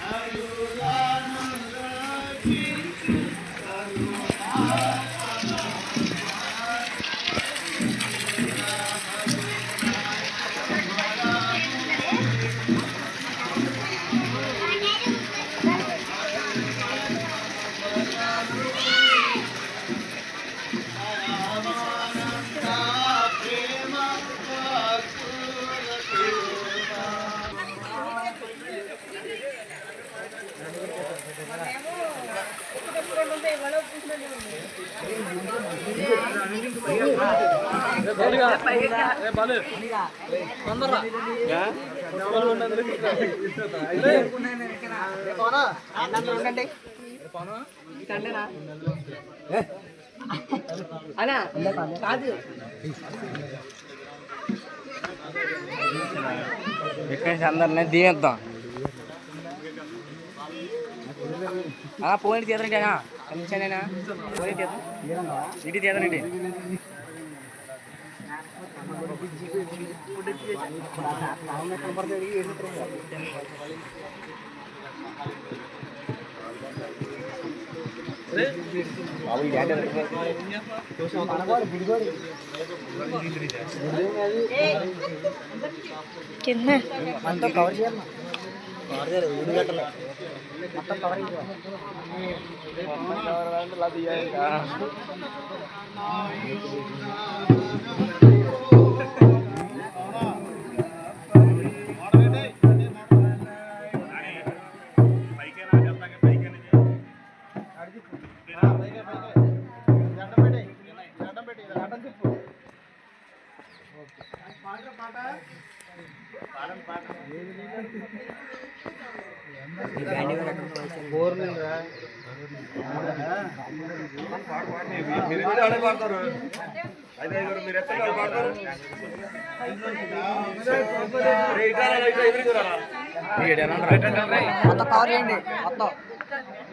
Hallelujah. అనా కాదు. ఇక్కడి అందరిని దీనిద్దాం పోయిన తీయదండి పోయిన తీద్దాం. ఇటు తీయదండి പിന്നെ? മൊത്തം കവർ ചെയ്യണം. വീട് കേട്ടല്ലോ മൊത്തം കവർ ചെയ്യാം గట్టలే మొత్తం కవర్ మొత్తం కవర్ చేయండి మొత్తం.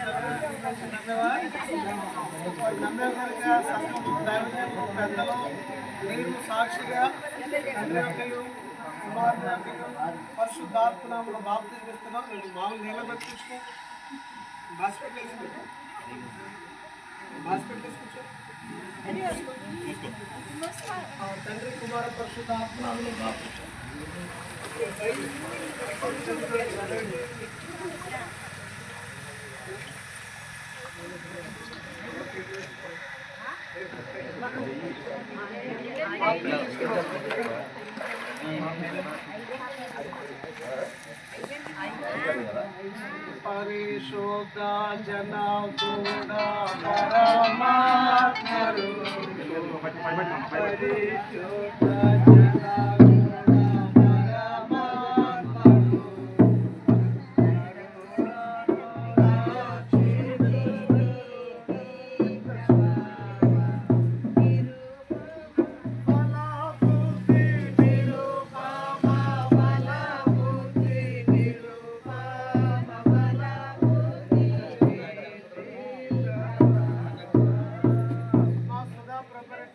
ప్రభువుని పంపించావా నమ్మే కనుక సంఘము దైవజనులు పెద్దలు నేను సాక్షిగా తండ్రి యొక్కయు, కుమారుని యొక్కయు, పరిశుద్ధాత్మనామములో బాప్తిజం ఇస్తున్నాం నువ్వు మామూలు నిలబెట్టి తీసుకో హాస్పిటల్ వేసుకో హాస్పిటల్ తీసుకొచ్చా ఆ తండ్రి కుమార పరిశుద్ధాత్మనామములో బాప్తిజం పరిశోధ జన కూడా పరమాత్మరు పరిశోధ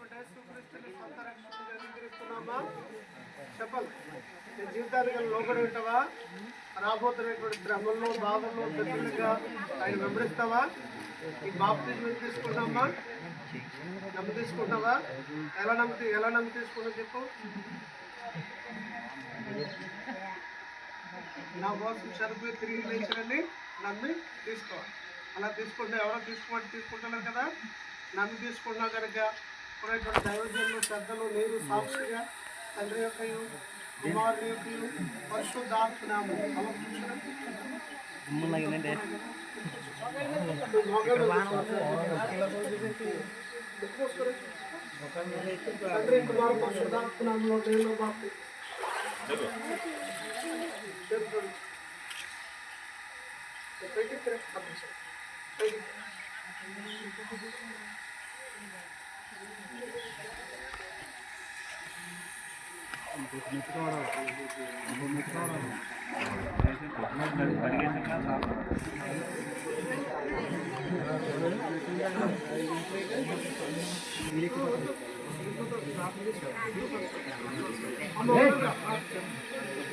ప్రభువైనటువంటి యేసుక్రీస్తుని సొంత రక్షకుడిగా అంగీకరిస్తున్నామా? చెప్పాలి. నీ జీవితానికి లోపడి ఉంటావా? రాబోతున్నటువంటి శ్రమల్లో బాధల్లో దగ్గరగా ఆయన వెంబడిస్తావా ఈ బాప్తిజం తీసుకుంటామా నమ్మి తీసుకుంటావా? ఎలా నమ్మి ఎలా నమ్మి తీసుకున్నావు చెప్పు. నా కోసం చనిపోయి తిరిగి లేచారని నమ్మి తీసుకోవాలి. అలా తీసుకుంటే ఎవరో తీసుకోమంటే తీసుకుంటున్నారు కదా? నమ్మి తీసుకున్నా కనుక ఉన్నటువంటి దైవజనులు పెద్దలు నేను సాక్షిగా తండ్రి యొక్క కుమారుని యొక్క పరిశుద్ధాత్మనామం సమర్పించడం తండ్రి కుమార పరిశుద్ధాత్మనామంలో దేవుని బాప్తి పైకి తిరగ